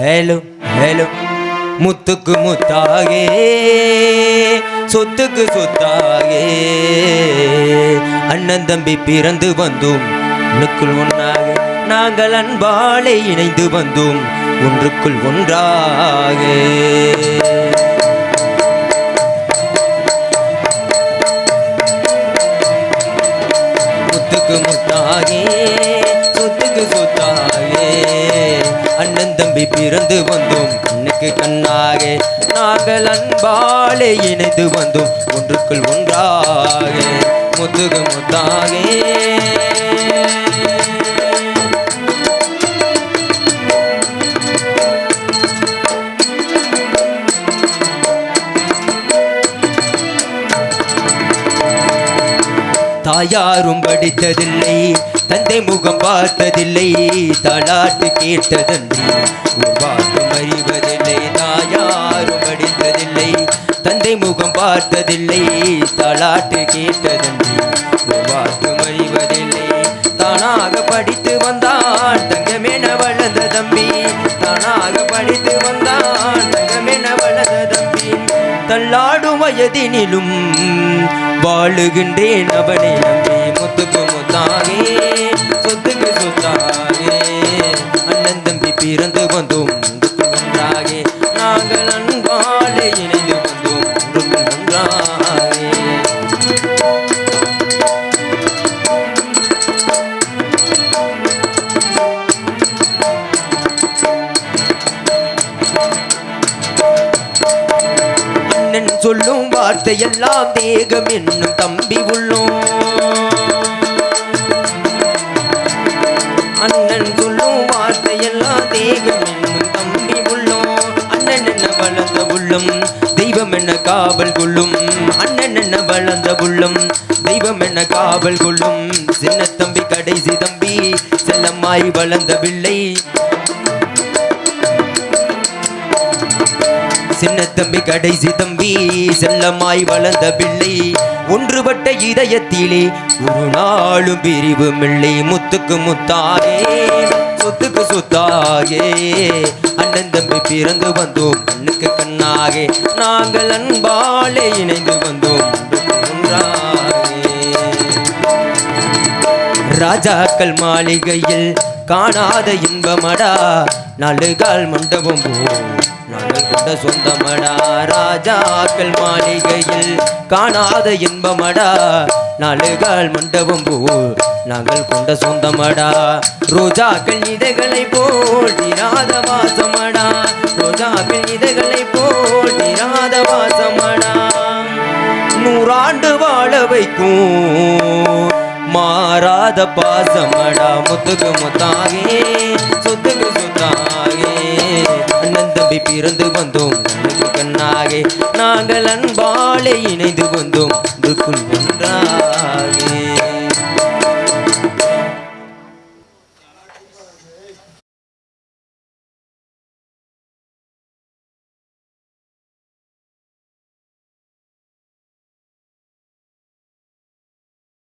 Halo Halo முத்துக்கு முத்தாகே சொத்துக்கு சொத்தாகே. அண்ணன் தம்பி பிறந்து வந்தோம் உனக்குள் ஒன்றாக. நாங்கள் அன்பாலே இணைந்து வந்தோம் ஒன்றுக்குள் ஒன்றாக. முத்துக்கு முத்தாகே சொத்துக்கு சொத்தாக அண்ணன் தம்பி பிறந்து வந்தோம். கண்ணுக்கு கண்ணாக நாங்கள் அன்பாலே இணைந்து வந்தோம். ஒன்றுக்குள் ஒன்றாக முத்துக்கு முத்தாகே. தாயாரும் படித்ததில்லை தந்தை முகம் பார்த்ததில்லை தலாட்டு கேட்டதன்றி உருவாக்கம் அறிவதில்லை. தாயாரும் படித்ததில்லை தந்தை முகம் பார்த்ததில்லை தலாட்டு கேட்டதன்றி உருவாக்கம் அறிவதில்லை. தானாக படித்து வந்தான் தங்கமென வளர்ந்த தம்பி. தானாக படித்து வந்தான் தங்கமென வளர்ந்த தம்பி. தள்ளாடும் வயதினிலும் வாழுகின்றேன் அவனை நம்பி. முத்துக்கு முத்தாகே சொத்துக்கு சொத்தாகே அண்ணன் தம்பி பிறந்து வந்தோம் ஒன்றாகே நாங்கள் அன்பாலே இணைந்து வந்தோம் ஒன்றுக்கு அண்ணன் சொல்லும் வார்த்தையெல்லாம் தேகம் என்னும் தம்பி உள்ளோம். அண்ணன் சொல்லும் வார்த்தையெல்லாம் தேகம் என்னும் தம்பி உள்ளோம். அண்ணன் என்ன வளர்ந்த உள்ளம் தெய்வம் என்ன காவல் கொள்ளும். அண்ணன் என்ன வளர்ந்த உள்ளம் தெய்வம் என்ன காவல் கொள்ளும். சின்ன தம்பி கடைசி தம்பி செல்லம்மாய் வளர்ந்த பிள்ளை சின்ன தம்பி கடைசி தம்பி செல்லமாய் வளர்ந்த பிள்ளை. ஒன்றுபட்ட இதயத்திலே ஒரு நாளும் பிரிவு மில்லை முத்துக்கு முத்தாயே சொத்துக்கு சொத்தாகே அண்ணன் தம்பி பிறந்து வந்தோம் கண்ணுக்கு கண்ணாகே. நாங்கள் அன்பாலே இணைந்து வந்தோம் ராஜாக்கள் மாளிகையில் காணாத இன்பமடா. நாளுகால் மண்டபம் போ நாங்கள் சொந்தமடா. ராஜாக்கள் மாளிகையில் காணாத இன்பமடா. நாளுகால் மண்டபம் போ நாங்கள் கொண்ட சொந்தமடா. ரோஜாக்கள் இதழ்களை போல் நிராத வாசமடா. ரோஜாக்கள் இதழ்களை போல் நிராத வாசமடா. நூறாண்டு வாழ வைக்கும். மாறாத பாசமடா. முத்துக்கு முத்தாகே சொத்துக்கு சொத்தாகே. நம்பி பிறந்து வந்தோம். கண்ணாகே நாங்கள் அன்பாலே இணைந்து வந்தோம். ஒன்றுக்குள்